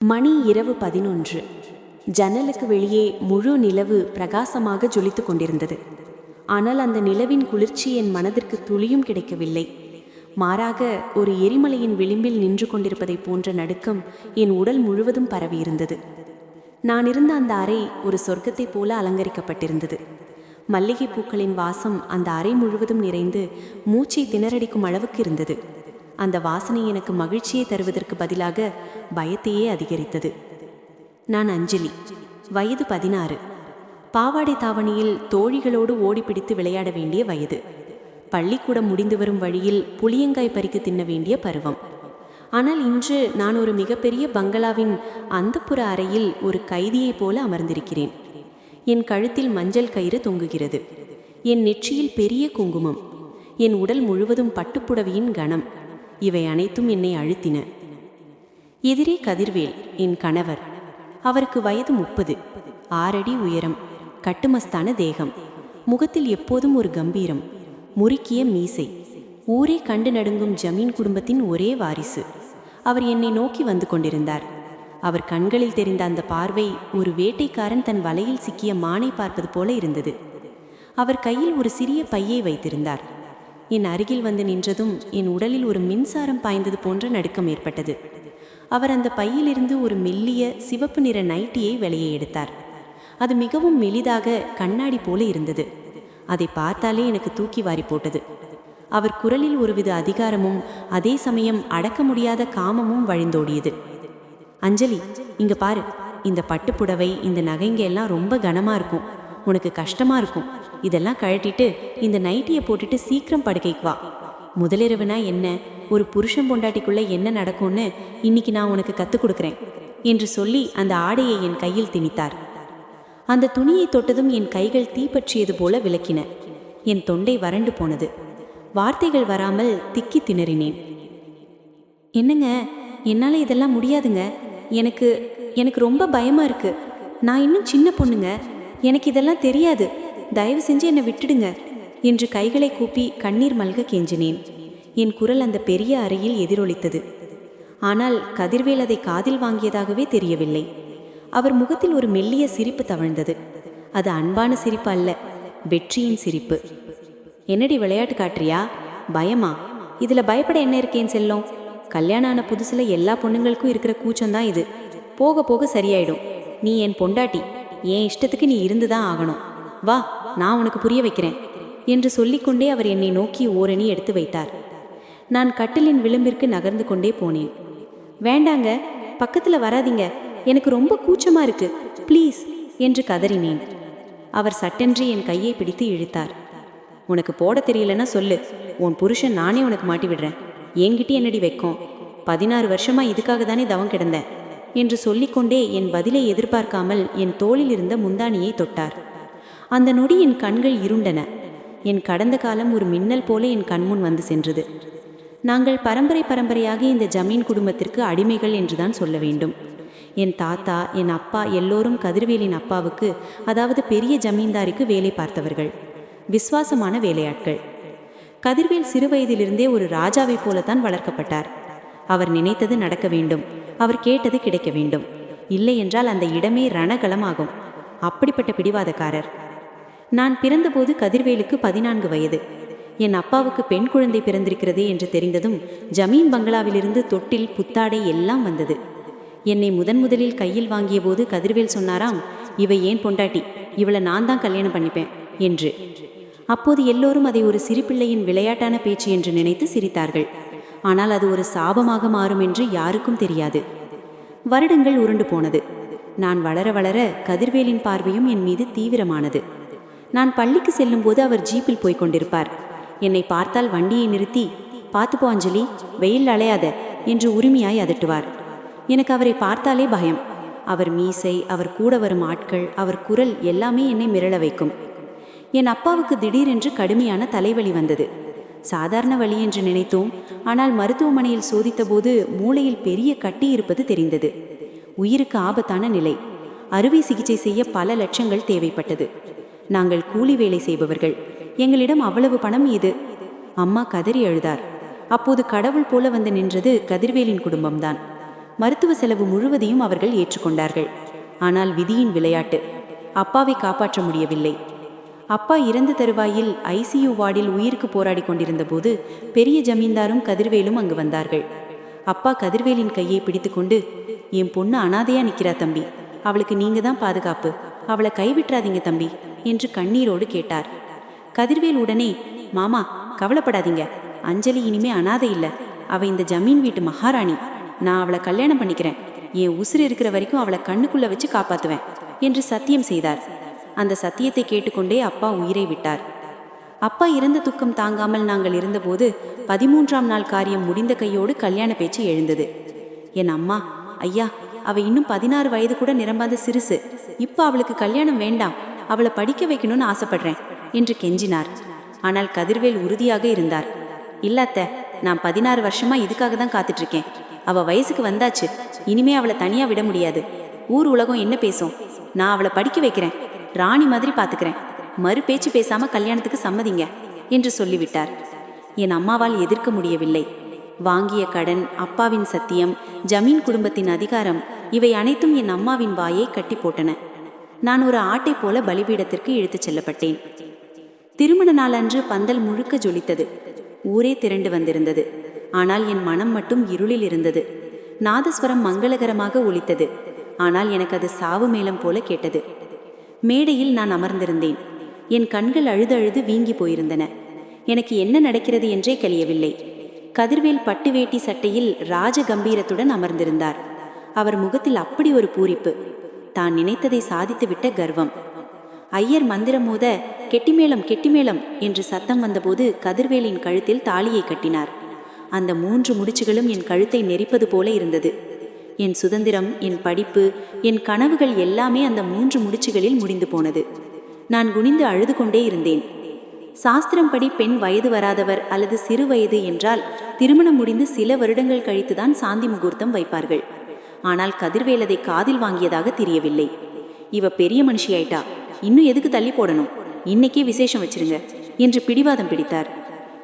மணி இரவு பதினொன்று. ஜன்னலுக்கு வெளியே முழு நிலவு பிரகாசமாக ஜொலித்துக் கொண்டிருந்தது. ஆனால் அந்த நிலவின் குளிர்ச்சி என் மனதிற்கு துளியும் கிடைக்கவில்லை. மாறாக ஒரு எரிமலையின் விளிம்பில் நின்று கொண்டிருப்பதைப் போன்ற நடுக்கம் என் உடல் முழுவதும் பரவியிருந்தது நான் இருந்த அந்த அறை ஒரு சொர்க்கத்தைப் போல அலங்கரிக்கப்பட்டிருந்தது. மல்லிகை பூக்களின் வாசம் அந்த அறை முழுவதும் நிறைந்து மூச்சை திணறடிக்கும் அளவுக்கு இருந்தது. அந்த வாசனை எனக்கு மகிழ்ச்சியை தருவதற்கு பதிலாக பயத்தையே அதிகரித்தது. நான் அஞ்சலி. வயது பதினாறு. பாவாடை தாவணியில் தோழிகளோடு ஓடிப்பிடித்து விளையாட வேண்டிய வயது. பள்ளிக்கூடம் முடிந்து வரும் வழியில் புளியங்காய் பறிக்க தின்ன வேண்டிய பருவம். ஆனால் இன்று நான் ஒரு மிகப்பெரிய பங்களாவின் அந்தப்புற அறையில் ஒரு கைதியைப் போல அமர்ந்திருக்கிறேன். என் கழுத்தில் மஞ்சள் கயிறு தொங்குகிறது. என் நெற்றியில் பெரிய குங்குமம். என் உடல் முழுவதும் பட்டுப்புடவையின் கணம். இவை அனைத்தும் என்னை அழுத்தின. எதிரே கதிர்வேல் என் கணவர். அவருக்கு வயது முப்பது. ஆறடி உயரம். கட்டுமஸ்தான தேகம். முகத்தில் எப்போதும் ஒரு கம்பீரம். முறுக்கிய மீசை. ஊரே கண்டு நடுங்கும் ஜமீன் குடும்பத்தின் ஒரே வாரிசு. அவர் என்னை நோக்கி வந்து கொண்டிருந்தார். அவர் கண்களில் தெரிந்த அந்த பார்வை ஒரு வேட்டைக்காரன் தன் வலையில் சிக்கிய மானை பார்ப்பது போல இருந்தது. அவர் கையில் ஒரு சிறிய பையை வைத்திருந்தார். என் அருகில் வந்து நின்றதும் என் உடலில் ஒரு மின்சாரம் பாய்ந்தது போன்ற நடுக்கம் ஏற்பட்டது. அவர் அந்த பையிலிருந்து ஒரு மெல்லிய சிவப்பு நிற நைட்டியை வெளியே எடுத்தார். அது மிகவும் மெலிதாக கண்ணாடி போல இருந்தது. அதை பார்த்தாலே எனக்கு தூக்கி வாரி போட்டது. அவர் குரலில் ஒருவித அதிகாரமும் அதே சமயம் அடக்க முடியாத காமமும் வழிந்தோடியது. அஞ்சலி இங்க பாரு. இந்த பட்டுப்புடவை இந்த நகைங்க எல்லாம் ரொம்ப கனமா இருக்கும். உனக்கு கஷ்டமா இருக்கும். இதெல்லாம் கழட்டிட்டு இந்த நைட்டியை போட்டுட்டு சீக்கிரம் படுக்கைக்கு வா. முதலிரவுனா என்ன? ஒரு புருஷன் பொண்டாட்டிக்குள்ள என்ன நடக்கும்னு இன்னைக்கு நான் உனக்கு கற்றுக் கொடுக்குறேன் என்று சொல்லி அந்த ஆடையை என் கையில் திணித்தார். அந்த துணியை தொட்டதும் என் கைகள் தீப்பற்றியது போல விளக்கின. என் தொண்டை வறண்டு போனது. வார்த்தைகள் வராமல் திக்கி திணறினேன். என்னங்க? என்னால் இதெல்லாம் முடியாதுங்க. எனக்கு எனக்கு ரொம்ப பயமாக இருக்கு. நான் இன்னும் சின்ன பொண்ணுங்க. எனக்கு இதெல்லாம் தெரியாது. தயவு செஞ்சு என்னை விட்டுடுங்க என்று கைகளை கூப்பி கண்ணீர் மல்க கெஞ்சினேன். என் குரல் அந்த பெரிய அறையில் எதிரொலித்தது. ஆனால் கதிர்வேல் அதை காதில் வாங்கியதாகவே தெரியவில்லை. அவர் முகத்தில் ஒரு மெல்லிய சிரிப்பு தவழ்ந்தது. அது அன்பான சிரிப்பு அல்ல வெற்றியின் சிரிப்பு. என்னடி விளையாட்டு காட்டுறியா? பயமா? இதுல பயப்பட என்ன இருக்கேன் செல்லம்? கல்யாணம் ஆன புதுசுல எல்லா பொண்ணுங்களுக்கும் இருக்கிற கூச்சம் தான் இது. போக போக சரியாயிடும். நீ என் பொண்டாட்டி. என் இஷ்டத்துக்கு நீ இருந்துதான் ஆகணும். வா. நான் உனக்கு புரிய வைக்கிறேன் என்று சொல்லிக்கொண்டே அவர் என்னை நோக்கி ஓரணி எடுத்து வைத்தார். நான் கட்டிலின் விளிம்பிற்கு நகர்ந்து கொண்டே போனேன். வேண்டாங்க பக்கத்துல வராதீங்க. எனக்கு ரொம்ப கூச்சமா இருக்கு. ப்ளீஸ் என்று கதறினேன். அவர் சட்டென்று என் கையை பிடித்து இழுத்தார். உனக்கு போட தெரியலன்னா சொல்லு. உன் புருஷன் நானே உனக்கு மாட்டி விடுறேன். என்கிட்ட என்னடி வைக்கும்? பதினாறு வருஷமா இதுக்காக தானே தவம் கிடந்தேன் என்று சொல்லிக்கொண்டே என் பதிலை எதிர்பார்க்காமல் என் தோளில் இருந்த முந்தானியை தொட்டார். அந்த நொடி என் கண்கள் இருண்டன. என் கடந்த காலம் ஒரு மின்னல் போல என் கண்முன் வந்து சென்றது. நாங்கள் பரம்பரை பரம்பரையாக இந்த ஜமீன் குடும்பத்திற்கு அடிமைகள் என்றுதான் சொல்ல வேண்டும். என் தாத்தா என் அப்பா எல்லோரும் கதிர்வேலின் அப்பாவுக்கு அதாவது பெரிய ஜமீன்தாரிக்கு வேலை பார்த்தவர்கள். விசுவாசமான வேலையாட்கள். கதிர்வேல் சிறுவயதிலிருந்தே ஒரு ராஜாவைப் போலத்தான் வளர்க்கப்பட்டார். அவர் நினைத்தது நடக்க வேண்டும். அவர் கேட்டது கிடைக்க வேண்டும். இல்லை என்றால் அந்த இடமே ரணகலமாகும். அப்படிப்பட்ட பிடிவாதக்காரர். நான் பிறந்தபோது கதிர்வேலுக்கு பதினான்கு வயது. என் அப்பாவுக்கு பெண் குழந்தை பிறந்திருக்கிறது என்று தெரிந்ததும் ஜமீன் பங்களாவிலிருந்து தொட்டில் புத்தாடை எல்லாம் வந்தது. என்னை முதன் முதலில் கையில் வாங்கிய போது கதிர்வேல் சொன்னாராம் இவை ஏன் பொண்டாட்டி? இவளை நான் தான் கல்யாணம் பண்ணிப்பேன் என்று. அப்போது எல்லோரும் அதை ஒரு சிறுபிள்ளையின் விளையாட்டான பேச்சு என்று நினைத்து சிரித்தார்கள். ஆனால் அது ஒரு சாபமாக மாறும் என்று யாருக்கும் தெரியாது. வருடங்கள் உருண்டு போனது. நான் வளர வளர கதிர்வேலின் பார்வையும் என் மீது தீவிரமானது. நான் பள்ளிக்கு செல்லும்போது அவர் ஜீப்பில் போய்க் கொண்டிருப்பார். என்னை பார்த்தால் வண்டியை நிறுத்தி பார்த்துப்போ அஞ்சலி வெயில் அலையாத என்று உரிமையாய் அதட்டுவார். எனக்கு அவரை பார்த்தாலே பயம். அவர் மீசை அவர் கூட வரும் ஆட்கள் அவர் குரல் எல்லாமே என்னை மிரள வைக்கும். என் அப்பாவுக்கு திடீரென்று கடுமையான தலைவலி வந்தது. சாதாரண வழி என்று நினைத்தோம் ஆனால் மருத்துவமனையில் சோதித்தபோது மூளையில் பெரிய கட்டி இருப்பது தெரிந்தது. உயிருக்கு ஆபத்தான நிலை. அறுவை சிகிச்சை செய்ய பல லட்சங்கள் தேவைப்பட்டது. நாங்கள் கூலி வேலை செய்பவர்கள். எங்களிடம் அவ்வளவு பணம் இது. அம்மா கதறி அழுதார். அப்போது கடவுள் போல வந்து நின்றது கதிர்வேலின் குடும்பம்தான். மருத்துவ செலவு முழுவதையும் அவர்கள் ஏற்றுக்கொண்டார்கள். ஆனால் விதியின் விளையாட்டு. அப்பாவை காப்பாற்ற முடியவில்லை. அப்பா இறந்த தருவாயில் ஐசியூ வார்டில் உயிருக்கு போராடி கொண்டிருந்த போது பெரிய ஜமீன்தாரும் கதிர்வேலும் அங்கு வந்தார்கள். அப்பா கதிர்வேலின் கையை பிடித்துக்கொண்டு என் பொண்ணு அனாதையா நிக்கிறா தம்பி. அவளுக்கு நீங்க தான் பாதுகாப்பு. அவளை கைவிட்டுறாதீங்க தம்பி. என்று கண்ணீரோடு கேட்டார். கதிர்வேல் உடனே மாமா கவலைப்படாதீங்க. அஞ்சலி இனிமே அனாதை இல்லை. அவ இந்த ஜமீன் வீட்டு மகாராணி. நான் அவளை கல்யாணம் பண்ணிக்கிறேன். என் உசுறு இருக்கிற வரைக்கும் அவளை கண்ணுக்குள்ள வச்சு காப்பாத்துவேன் என்று சத்தியம் செய்தார். அந்த சத்தியத்தை கேட்டுக்கொண்டே அப்பா உயிரை விட்டார். அப்பா இறந்த துக்கம் தாங்காமல் நாங்கள் இருந்தபோது பதிமூன்றாம் நாள் காரியம் முடிந்த கையோடு கல்யாண பேச்சு எழுந்தது. என் அம்மா ஐயா அவ இன்னும் பதினாறு வயது கூட நிரம்பாத சிறுசு. இப்போ அவளுக்கு கல்யாணம் வேண்டாம். அவளை படிக்க வைக்கணும்னு ஆசைப்படுறேன் என்று கெஞ்சினார். ஆனால் கதிர்வேல் உறுதியாக இருந்தார். இல்லாத்த நான் பதினாறு வருஷமா இதுக்காக தான் காத்துட்டு இருக்கேன் அவ வயசுக்கு வந்தாச்சு. இனிமே அவளை தனியா விட முடியாது. ஊர் உலகம் என்ன பேசும்? நான் அவளை படிக்க வைக்கிறேன். ராணி மாதிரி பாத்துக்கிறேன். மறு பேச்சு பேசாம கல்யாணத்துக்கு சம்மதிங்க என்று சொல்லிவிட்டார். என் அம்மாவால் எதிர்க்க முடியவில்லை. வாங்கிய கடன் அப்பாவின் சத்தியம் ஜமீன் குடும்பத்தின் அதிகாரம் இவை அனைத்தும் என் அம்மாவின் வாயை கட்டி போட்டன. நான் ஒரு ஆட்டை போல பலிபீடத்திற்கு இழுத்துச் செல்லப்பட்டேன். திருமண நாளன்று பந்தல் முழுக்க ஜொலித்தது. ஊரே திரண்டு வந்திருந்தது. ஆனால் என் மனம் மட்டும் இருளில் இருந்தது. நாதஸ்வரம் மங்களகரமாக ஒலித்தது. ஆனால் எனக்கு அது சாவு மேளம் போல கேட்டது. மேடையில் நான் அமர்ந்திருந்தேன். என் கண்கள் அழுது அழுது வீங்கி போயிருந்தன. எனக்கு என்ன நடக்கிறது என்றே கழியவில்லை கதிர்வேல் பட்டு வேட்டி சட்டையில் ராஜ கம்பீரத்துடன் அமர்ந்திருந்தார். அவர் முகத்தில் அப்படி ஒரு பூரிப்பு. தான் நினைத்ததை சாதித்துவிட்ட கர்வம். ஐயர் மந்திரம் கெட்டிமேளம் கெட்டிமேளம் என்று சத்தம் வந்தபோது கதிர்வேலின் கழுத்தில் தாலியை கட்டினார். அந்த மூன்று முடிச்சுகளும் என் கழுத்தை நெரிப்பது போல இருந்தது. என் சுதந்திரம் என் படிப்பு என் கனவுகள் எல்லாமே அந்த மூன்று முடிச்சுகளில் முடிந்து போனது. நான் குனிந்து அழுது கொண்டே இருந்தேன். சாஸ்திரம் படி பெண் வயது வராதவர் அல்லது சிறு வயது என்றால் திருமணம் முடிந்து சில வருடங்கள் கழித்துதான் சாந்தி முகூர்த்தம் வைப்பார்கள். ஆனால் கதிர்வேலதை அதை காதில் வாங்கியதாக தெரியவில்லை. இவ பெரிய மனுஷியாயிட்டா. இன்னும் எதுக்கு தள்ளி போடணும்? இன்னைக்கே விசேஷம் வச்சிருங்க என்று பிடிவாதம் பிடித்தார்.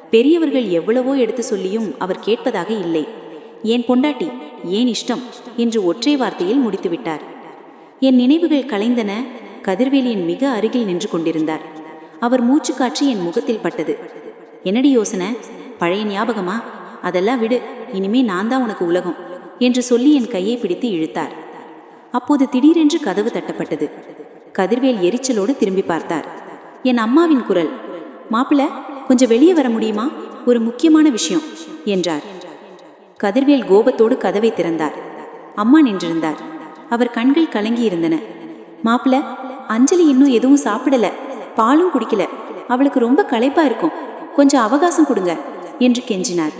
பெரியவர்கள் எவ்வளவோ எடுத்து சொல்லியும் அவர் கேட்பதாக இல்லை. ஏன் பொண்டாட்டி? ஏன் இஷ்டம்? என்று ஒற்றை வார்த்தையில் முடித்துவிட்டார் என் நினைவுகள் கலைந்தன. கதிர்வேலியின் மிக அருகில் நின்று கொண்டிருந்தார். அவர் மூச்சு காற்று என் முகத்தில் பட்டது. என்னடி யோசனை? பழைய ஞாபகமா? அதெல்லாம் விடு. இனிமே நான் தான் உனக்கு உலகம். என்று சொல்லி என் கையை பிடித்து இழுத்தார். அப்போது திடீரென்று கதவு தட்டப்பட்டது. கதிர்வேல் எரிச்சலோடு திரும்பி பார்த்தார். என் அம்மாவின் குரல். மாப்பிள கொஞ்சம் வெளியே வர முடியுமா? ஒரு முக்கியமான விஷயம் என்றார். கதிர்வேல் கோபத்தோடு கதவை திறந்தார். அம்மா நின்றிருந்தார். அவர் கண்கள் கலங்கி இருந்தன மாப்பிள அஞ்சலி இன்னும் எதுவும் சாப்பிடல. பாலும் குடிக்கல. அவளுக்கு ரொம்ப களைப்பா இருக்கும். கொஞ்சம் அவகாசம் கொடுங்க என்று கெஞ்சினார்.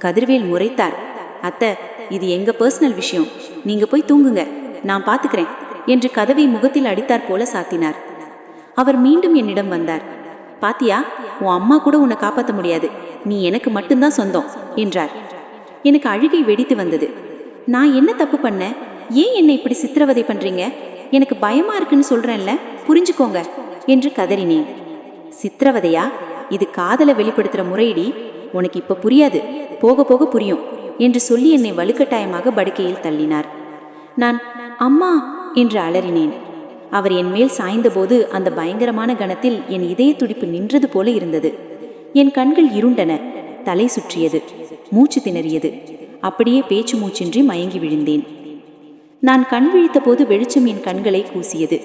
கதிர்வேல் முறைத்தார். அத்தை இது எங்க பர்சனல் விஷயம். நீங்க போய் தூங்குங்க. நான் பாத்துக்கிறேன். என்று கதவை முகத்தில் அடித்தார் போல சாத்தினார். அவர் மீண்டும் என்னிடம் வந்தார். பாத்தியா உன் அம்மா கூட உன்னை காப்பாற்ற முடியாது. நீ எனக்கு மட்டும்தான் சொந்தம் என்றார். எனக்கு அழுகை வெடித்து வந்தது. நான் என்ன தப்பு பண்ணேன் ஏன் என்னை இப்படி சித்திரவதை பண்றீங்க? எனக்கு பயமா இருக்குன்னு சொல்றேன்ல. புரிஞ்சுக்கோங்க என்று கதறினேன். சித்திரவதையா? இது காதலை வெளிப்படுத்துற முறையிடி. உனக்கு இப்ப புரியாது. போக போக புரியும். என்று சொல்லி என்னை வலுக்கட்டாயமாக படுக்கையில் தள்ளினார். நான் அம்மா! என்று அலறினேன். அவர் என் மேல் சாய்ந்தபோது அந்த பயங்கரமான கணத்தில் என் இதய துடிப்பு நின்றது போல இருந்தது. என் கண்கள் இருண்டன தலை சுற்றியது மூச்சு திணறியது. அப்படியே பேச்சு மூச்சின்றி மயங்கி விழுந்தேன். நான் கண் விழித்தபோது வெளிச்சம் என் கண்களை கூசியது.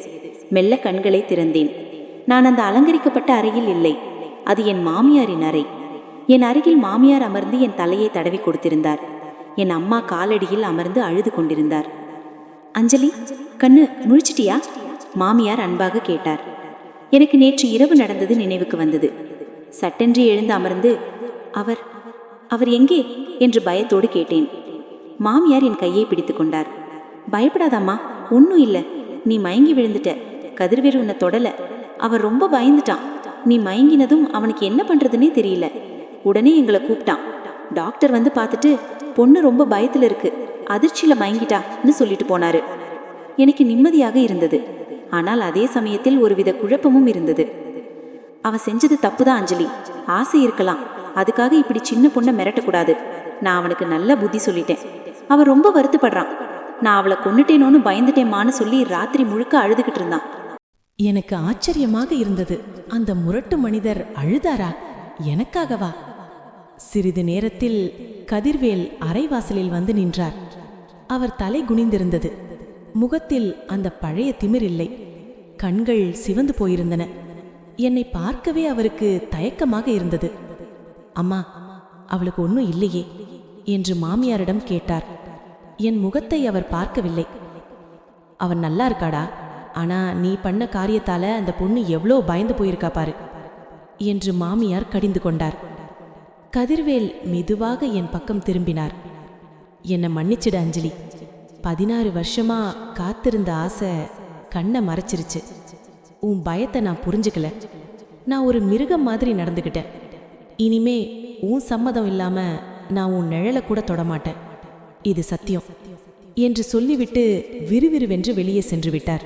மெல்ல கண்களை திறந்தேன். நான் அந்த அலங்கரிக்கப்பட்ட அறையில் இல்லை. அது என் மாமியாரின் அறை. என் அருகில் மாமியார் அமர்ந்து என் தலையை தடவி கொடுத்திருந்தார். என் அம்மா காலடியில் அமர்ந்து அழுது கொண்டிருந்தார். அஞ்சலி கண்ணு முழிச்சிட்டியா? மாமியார் அன்பாக கேட்டார். எனக்கு நேற்று இரவு நடந்தது நினைவுக்கு வந்தது. சட்டென்று எழுந்து அமர்ந்து அவர் அவர் எங்கே? என்று பயத்தோடு கேட்டேன். மாமியார் என் கையை பிடித்து கொண்டார். பயப்படாதாம்மா ஒன்றும் இல்லை. நீ மயங்கி விழுந்துட்ட. கதிர்வேறு உன்னை தொடல. அவர் ரொம்ப பயந்துட்டான். நீ மயங்கினதும் அவனுக்கு என்ன பண்றதுன்னே தெரியல. உடனே எங்களை கூப்பிட்டான். டாக்டர் வந்து பார்த்துட்டு பொண்ணு ரொம்ப பயத்துல இருக்கு. அதிர்ச்சியில மயங்கிட்டான்னு சொல்லிட்டு போனாரு. எனக்கு நிம்மதியாக இருந்தது. ஆனால் அதே சமயத்தில் ஒருவித குழப்பமும் இருந்தது. அவ செஞ்சது தப்புதான் அஞ்சலி. ஆசை இருக்கலாம். அதுக்காக இப்படி சின்ன பொண்ணை மிரட்டக்கூடாது. நான் அவனுக்கு நல்ல புத்தி சொல்லிட்டேன். அவன் ரொம்ப வருத்தப்படுறான். நான் அவளை கொன்னுட்டேனோன்னு பயந்துட்டேமான்னு சொல்லி ராத்திரி முழுக்க அழுதுகிட்டு இருந்தான். எனக்கு ஆச்சரியமாக இருந்தது. அந்த முரட்டு மனிதர் அழுதாரா? எனக்காகவா? சிறிது நேரத்தில் கதிர்வேல் அரைவாசலில் வந்து நின்றார். அவர் தலை குனிந்திருந்தது. முகத்தில் அந்த பழைய திமிர் இல்லை. கண்கள் சிவந்து போயிருந்தன. என்னை பார்க்கவே அவருக்கு தயக்கமாக இருந்தது. அம்மா அவளுக்கு ஒன்றும் இல்லையே என்று மாமியாரிடம் கேட்டார். என் முகத்தை அவர் பார்க்கவில்லை. அவன் நல்லா இருக்காடா? ஆனா நீ பண்ண காரியத்தால அந்த பொண்ணு எவ்வளோ பயந்து போயிருக்கா பாரு என்று மாமியார் கடிந்து கொண்டார். கதிர்வேல் மெதுவாக என் பக்கம் திரும்பினார். என்னை மன்னிச்சிடு அஞ்சலி. பதினாறு வருஷமா காத்திருந்த ஆசை கண்ணை மறைச்சிருச்சு. உன் பயத்தை நான் புரிஞ்சுக்கல. நான் ஒரு மிருகம் மாதிரி நடந்துக்கிட்டேன் இனிமே உன் சம்மதம் இல்லாம நான் உன் நிழலை கூட தொடமாட்டேன். இது சத்தியம் என்று சொல்லிவிட்டு விறுவிறுவென்று வெளியே சென்று விட்டார்.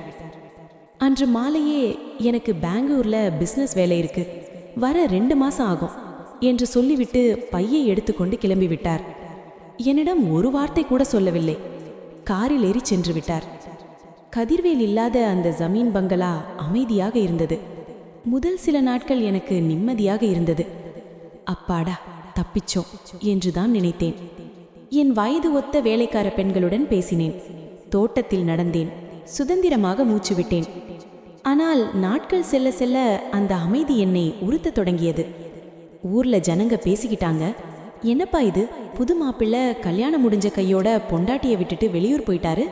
அன்று மாலையே எனக்கு பெங்களூர்ல பிஸ்னஸ் வேலை இருக்கு. வர ரெண்டு மாசம் ஆகும். என்று சொல்லிவிட்டு பையை எடுத்துக்கொண்டு கிளம்பிவிட்டார். என்னிடம் ஒரு வார்த்தை கூட சொல்லவில்லை. காரில் ஏறி சென்று விட்டார். கதிர்வேல் இல்லாத அந்த ஜமீன் பங்களா அமைதியாக இருந்தது. முதல் சில நாட்கள் எனக்கு நிம்மதியாக இருந்தது. அப்பாடா தப்பிச்சோம் என்றுதான் நினைத்தேன். என் வயது ஒத்த வேலைக்கார பெண்களுடன் பேசினேன். தோட்டத்தில் நடந்தேன். சுதந்திரமாக மூச்சு விட்டேன். ஆனால் நாட்கள் செல்ல செல்ல அந்த அமைதி என்னை உறுத்தத் தொடங்கியது. ஊர்ல ஜனங்க பேசிக்கிட்டாங்க. என்னப்பா இது? புது மாப்பிள்ளை கல்யாணம் முடிஞ்ச கையோட பொண்டாட்டியை விட்டுட்டு வெளியூர் போயிட்டாரு?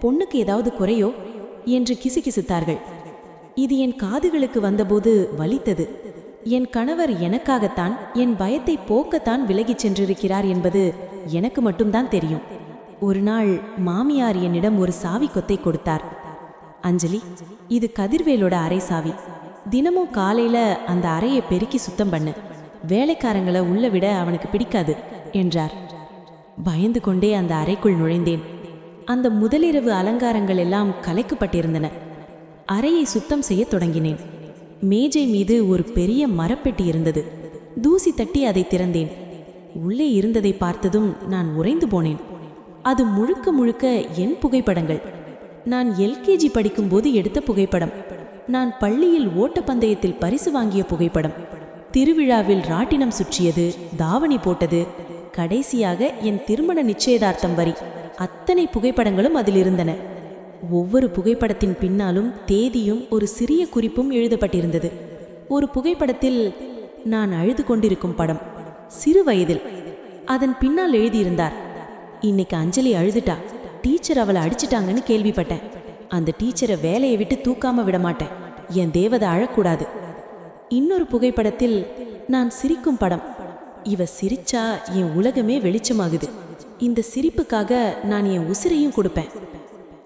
பொண்ணுக்கு ஏதாவது குறையோ? என்று கிசுகிசுத்தார்கள். இது என் காதுகளுக்கு வந்தபோது வலித்தது. என் கணவர் எனக்காகத்தான் என் பயத்தை போக்கத்தான் விலகிச் சென்றிருக்கிறார் என்பது எனக்கு மட்டும்தான் தெரியும். ஒரு நாள் மாமியார் என்னிடம் ஒரு சாவி கொத்தை கொடுத்தார். அஞ்சலி இது கதிர்வேலோட அறை சாவி. தினமும் காலையில அந்த அறையை பெருக்கி சுத்தம் பண்ணு. வேலைக்காரங்களை உள்ள விட அவனுக்கு பிடிக்காது என்றார். பயந்து கொண்டே அந்த அறைக்குள் நுழைந்தேன். அந்த முதலிரவு அலங்காரங்கள் எல்லாம் கலைக்கப்பட்டிருந்தன. அறையை சுத்தம் செய்ய தொடங்கினேன். மேஜை மீது ஒரு பெரிய மரப்பெட்டி இருந்தது. தூசி தட்டி அதை திறந்தேன். உள்ளே இருந்ததை பார்த்ததும் நான் உறைந்து போனேன். அது முழுக்க முழுக்க என் புகைப்படங்கள். நான் எல்கேஜி படிக்கும்போது எடுத்த புகைப்படம். நான் பள்ளியில் ஓட்டப்பந்தயத்தில் பரிசு வாங்கிய புகைப்படம். திருவிழாவில் ராட்டினம் சுற்றியது தாவணி போட்டது. கடைசியாக என் திருமண நிச்சயதார்த்தம் வரி. அத்தனை புகைப்படங்களும் அதில் இருந்தன ஒவ்வொரு புகைப்படத்தின் பின்னாலும் தேதியும் ஒரு சிறிய குறிப்பும் எழுதப்பட்டிருந்தது. ஒரு புகைப்படத்தில் நான் அழுது கொண்டிருக்கும் படம். சிறு வயதில். அதன் பின்னால் எழுதியிருந்தார். இன்னைக்கு அஞ்சலி அழுதுட்டா. டீச்சர் அவளை அடிச்சிட்டாங்கன்னு கேள்விப்பட்டேன். அந்த டீச்சரை வேலையை விட்டு தூக்காம விட மாட்டேன். என் தேவதை அழக்கூடாது. இன்னொரு புகைப்படத்தில் நான் சிரிக்கும் படம். இவ சிரிச்சா என் உலகமே வெளிச்சமாகுது. இந்த சிரிப்புக்காக நான் என் உசிரையும் கொடுப்பேன்.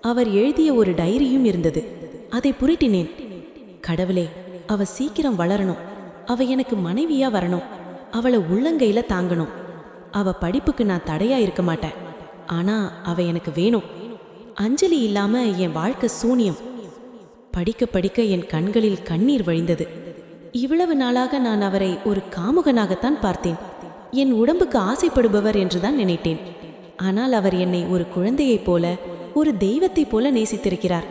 அவர் எழுதிய ஒரு டைரியும் இருந்தது. அதை புரட்டினேன். கடவுளே அவ சீக்கிரம் வளரணும். அவ எனக்கு மனைவியா வரணும். அவளை உள்ளங்கையில தாங்கணும். அவ படிப்புக்கு நான் தடையா இருக்க மாட்டேன். ஆனா அவ எனக்கு வேணும். அஞ்சலி இல்லாம என் வாழ்க்கை சூனியம். படிக்க படிக்க என் கண்களில் கண்ணீர் வழிந்தது. இவ்வளவு நாளாக நான் அவரை ஒரு காமுகனாகத்தான் பார்த்தேன். என் உடம்புக்கு ஆசைப்படுபவர் என்றுதான் நினைத்தேன். ஆனால் அவர் என்னை ஒரு குழந்தையைப் போல ஒரு தெய்வத்தைப் போல நேசித்திருக்கிறார்.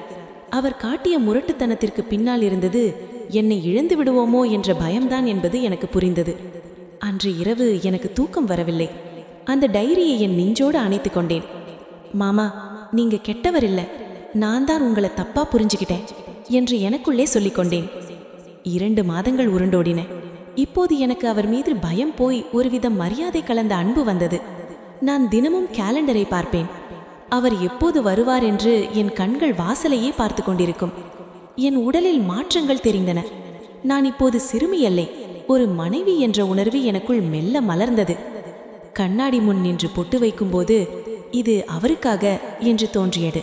அவர் காட்டிய முரட்டுத்தனத்திற்கு பின்னால் இருந்தது என்னை இழந்து விடுவோமோ என்ற பயம்தான் என்பது எனக்கு புரிந்தது. அன்று இரவு எனக்கு தூக்கம் வரவில்லை. அந்த டைரியை என் நெஞ்சோடு அணைத்து கொண்டேன். மாமா நீங்க கெட்டவர் இல்லை. நான் தான் உங்களை தப்பா புரிஞ்சுக்கிட்டேன் என்று எனக்குள்ளே சொல்லிக்கொண்டேன் இரண்டு மாதங்கள் உருண்டோடின. இப்போது எனக்கு அவர் மீது பயம் போய் ஒருவித மரியாதை கலந்த அன்பு வந்தது. நான் தினமும் கேலண்டரை பார்ப்பேன். அவர் எப்போது வருவார் என்று என் கண்கள் வாசலையே பார்த்து கொண்டிருக்கும். என் உடலில் மாற்றங்கள் தெரிந்தன. நான் இப்போது சிறுமி அல்லை ஒரு மனைவி என்ற உணர்வு எனக்குள் மெல்ல மலர்ந்தது. கண்ணாடி முன் நின்று பொட்டு வைக்கும்போது இது அவருக்காக என்று தோன்றியது.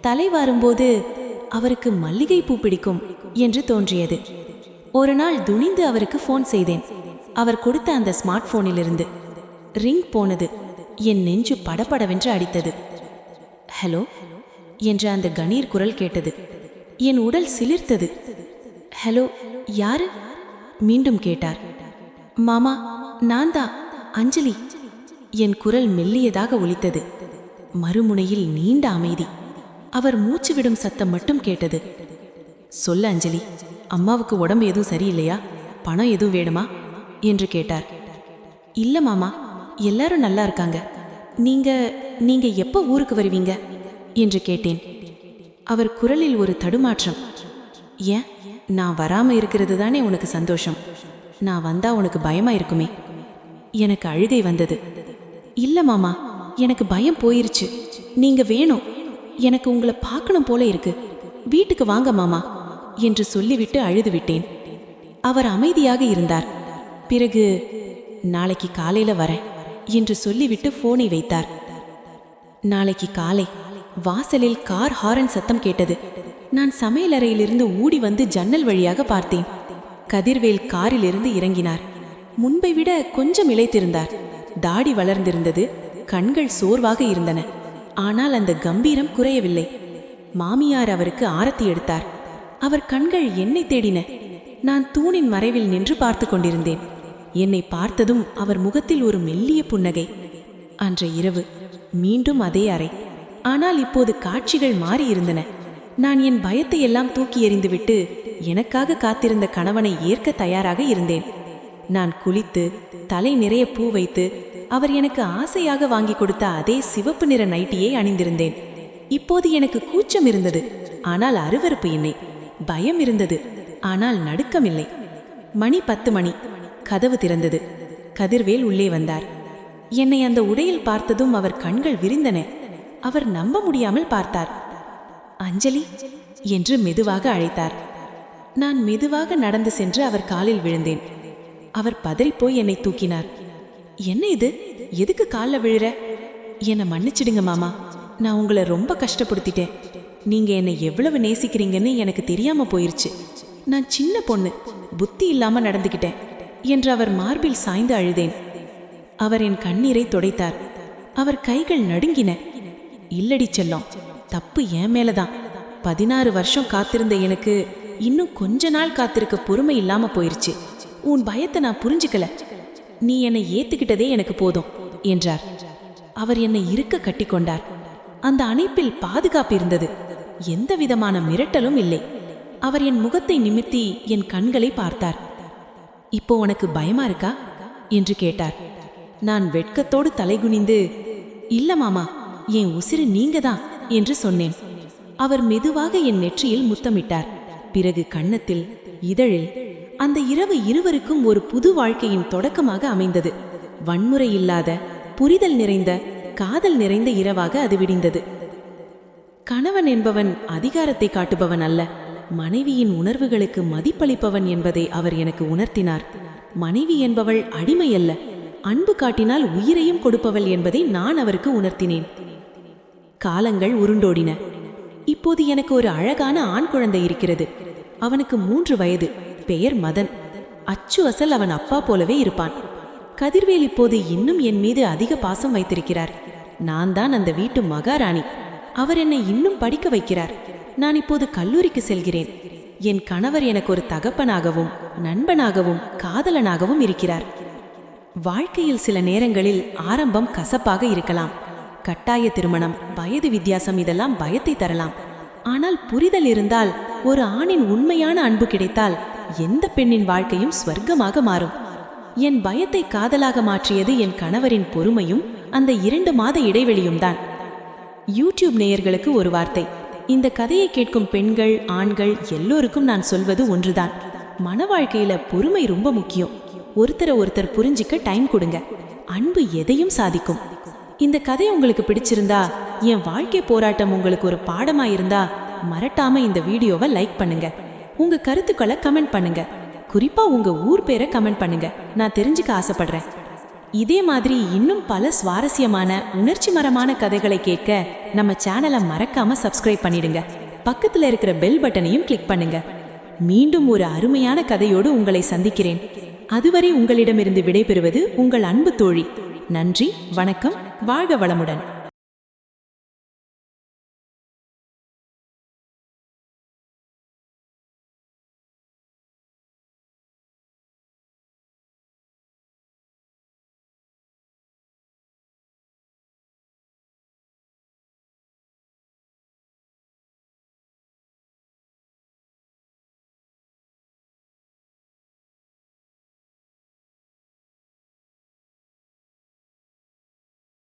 தலை வாரும்போது அவருக்கு மல்லிகை பூ பிடிக்கும் என்று தோன்றியது. ஒரு நாள் துணிந்து அவருக்கு ஃபோன் செய்தேன். அவர் கொடுத்த அந்த ஸ்மார்ட் போனிலிருந்து ரிங் போனது. என் நெஞ்சு படபடவென்று அடித்தது. ஹலோ என்ற அந்த கணீர் குரல் கேட்டது. என் உடல் சிலிர்த்தது. ஹலோ யாரு? மீண்டும் கேட்டார். மாமா நான் தான் அஞ்சலி. என் குரல் மெல்லியதாக ஒலித்தது. மறுமுனையில் நீண்ட அமைதி. அவர் மூச்சு விடும் சத்தம் மட்டும் கேட்டது. சொல்ல அஞ்சலி. அம்மாவுக்கு உடம்பு எதுவும் சரியில்லையா? பணம் எதுவும் வேணுமா? என்று கேட்டார். இல்ல மாமா எல்லாரும் நல்லா இருக்காங்க. நீங்க நீங்க எப்போ ஊருக்கு வருவீங்க? என்று கேட்டேன். அவர் குரலில் ஒரு தடுமாற்றம். ஏன்? நான் வராம இருக்கிறது தானே உனக்கு சந்தோஷம். நான் வந்தா உனக்கு பயமா இருக்குமே? எனக்கு அழுகை வந்தது. இல்ல மாமா எனக்கு பயம் போயிருச்சு. நீங்க வேணும். எனக்கு உங்களை பார்க்கணும் போல இருக்கு. வீட்டுக்கு வாங்க மாமா. என்று சொல்லிவிட்டு அழுது விட்டேன் அவர் அமைதியாக இருந்தார். பிறகு நாளைக்கு காலையில வரேன் என்று சொல்லிவிட்டு போனை வைத்தார். நாளைக்கு காலை வாசலில் கார் ஹாரன் சத்தம் கேட்டது. நான் சமையலறையிலிருந்து ஊடி வந்து ஜன்னல் வழியாக பார்த்தேன். கதிர்வேல் காரிலிருந்து இறங்கினார். முன்பை விட கொஞ்சம் இழைத்திருந்தார் தாடி வளர்ந்திருந்தது. கண்கள் சோர்வாக இருந்தன. ஆனால் அந்த கம்பீரம் குறையவில்லை. மாமியார் அவருக்கு ஆரத்தி எடுத்தார். அவர் கண்கள் என்னை தேடின. நான் தூணின் மறைவில் நின்று பார்த்து கொண்டிருந்தேன். என்னை பார்த்ததும் அவர் முகத்தில் ஒரு மெல்லிய புன்னகை. அன்ற இரவு மீண்டும் அதே அறை. ஆனால் இப்போது காட்சிகள் மாறியிருந்தன நான் என் பயத்தை எல்லாம் தூக்கி எறிந்துவிட்டு எனக்காக காத்திருந்த கணவனை ஏற்க தயாராக இருந்தேன். நான் குளித்து தலை நிறைய பூ வைத்து அவர் எனக்கு ஆசையாக வாங்கி கொடுத்த அதே சிவப்பு நிற நைட்டியை அணிந்திருந்தேன். இப்போது எனக்கு கூச்சம் இருந்தது. ஆனால் அருவருப்பு இல்லை பயம் இருந்தது. ஆனால் நடுக்கமில்லை. மணி பத்து மணி. கதவு திறந்தது. கதிர்வேல் உள்ளே வந்தார். என்னை அந்த உடையில் பார்த்ததும் அவர் கண்கள் விரிந்தன. அவர் நம்ப முடியாமல் பார்த்தார். அஞ்சலி? என்று மெதுவாக அழைத்தார். நான் மெதுவாக நடந்து சென்று அவர் காலில் விழுந்தேன். அவர் பதறிப்போய் என்னை தூக்கினார். என்ன இது? எதுக்கு காலில் விழுற? என்னை மன்னிச்சிடுங்க மாமா. நான் உங்களை ரொம்ப கஷ்டப்படுத்திட்டேன். நீங்கள் என்னை எவ்வளவு நேசிக்கிறீங்கன்னு எனக்கு தெரியாமல் போயிருச்சு. நான் சின்ன பொண்ணு புத்தி இல்லாமல் நடந்துக்கிட்டேன் என்று அவர் மார்பில் சாய்ந்து அழுதேன். அவர் என் கண்ணீரை துடைத்தார். அவர் கைகள் நடுங்கின. இல்லடி செல்லம் தப்பு என் மேலதான். பதினாறு வருஷம் காத்திருந்த எனக்கு இன்னும் கொஞ்ச நாள் காத்திருக்க பொறுமை இல்லாம போயிருச்சு. உன் பயத்தை நான் புரிஞ்சுக்கல. நீ என்னை ஏத்துக்கிட்டதே எனக்கு போதும் என்றார். அவர் என்னை இருக்க கட்டிக்கொண்டார். அந்த அணைப்பில் பாதுகாப்பு இருந்தது. எந்த விதமான மிரட்டலும் இல்லை. அவர் என் முகத்தை நிமித்தி என் கண்களை பார்த்தார். இப்போ உனக்கு பயமா இருக்கா? என்று கேட்டார். நான் வெட்கத்தோடு தலைகுனிந்து இல்ல மாமா என் உசிறு நீங்க தான் என்று சொன்னேன். அவர் மெதுவாக என் நெற்றியில் முத்தமிட்டார். பிறகு கன்னத்தில் இதழில் அந்த இரவு இருவருக்கும் ஒரு புது வாழ்க்கையின் தொடக்கமாக அமைந்தது. வன்முறை இல்லாத புரிதல் நிறைந்த காதல் நிறைந்த இரவாக அது விடிந்தது. கணவன் என்பவன் அதிகாரத்தை காட்டுபவன் அல்ல. மனைவியின் உணர்வுகளுக்கு மதிப்பளிப்பவன் என்பதை அவர் எனக்கு உணர்த்தினார். மனைவி என்பவள் அடிமை அல்ல அன்பு காட்டினால் உயிரையும் கொடுப்பவள் என்பதை நான் அவருக்கு உணர்த்தினேன். காலங்கள் உருண்டோடின. இப்போது எனக்கு ஒரு அழகான ஆண் குழந்தை இருக்கிறது. அவனுக்கு மூன்று வயது. பெயர் மதன். அச்சு அசல் அவன் அப்பா போலவே இருப்பான். கதிர்வேல் இப்போது இன்னும் என் மீது அதிக பாசம் வைத்திருக்கிறார். நான் தான் அந்த வீட்டு மகாராணி. அவர் என்னை இன்னும் படிக்க வைக்கிறார். நான் இப்போது கல்லூரிக்கு செல்கிறேன். என் கணவர் எனக்கு ஒரு தகப்பனாகவும் நண்பனாகவும் காதலனாகவும் இருக்கிறார். வாழ்க்கையில் சில நேரங்களில் ஆரம்பம் கசப்பாக இருக்கலாம். கட்டாய திருமணம் வயது வித்தியாசம் இதெல்லாம் பயத்தை தரலாம். ஆனால் புரிதல் இருந்தால் ஒரு ஆணின் உண்மையான அன்பு கிடைத்தால் எந்த பெண்ணின் வாழ்க்கையும் ஸ்வர்க்கமாக மாறும். என் பயத்தை காதலாக மாற்றியது என் கணவரின் பொறுமையும் அந்த இரண்டு மாத இடைவெளியும் தான். யூடியூப் நேயர்களுக்கு ஒரு வார்த்தை. இந்த கதையை கேட்கும் பெண்கள் ஆண்கள் எல்லோருக்கும் நான் சொல்வது ஒன்றுதான். மன வாழ்க்கையில பொறுமை ரொம்ப முக்கியம். ஒருத்தரை ஒருத்தர் புரிஞ்சிக்க டைம் கொடுங்க. அன்பு எதையும் சாதிக்கும். இந்த கதை உங்களுக்கு பிடிச்சிருந்தா என் வாழ்க்கை போராட்டம் உங்களுக்கு ஒரு பாடமா இருந்தா மறட்டாம இந்த வீடியோவை லைக் பண்ணுங்க. உங்க கருத்துக்களை கமெண்ட் பண்ணுங்க. குறிப்பா உங்க ஊர் பேரை கமெண்ட் பண்ணுங்க. நான் தெரிஞ்சுக்க ஆசைப்படுறேன். இதே மாதிரி இன்னும் பல சுவாரஸ்யமான உணர்ச்சிமரமான கதைகளை கேட்க நம்ம சேனலை மறக்காம சப்ஸ்கிரைப் பண்ணிடுங்க. பக்கத்துல இருக்கிற பெல் பட்டனையும் கிளிக் பண்ணுங்க. மீண்டும் ஒரு அருமையான கதையோடு உங்களை சந்திக்கிறேன். அதுவரை உங்களிடமிருந்து விடைபெறுவது உங்கள் அன்பு தோழி. நன்றி வணக்கம் வாழ்க வளமுடன்.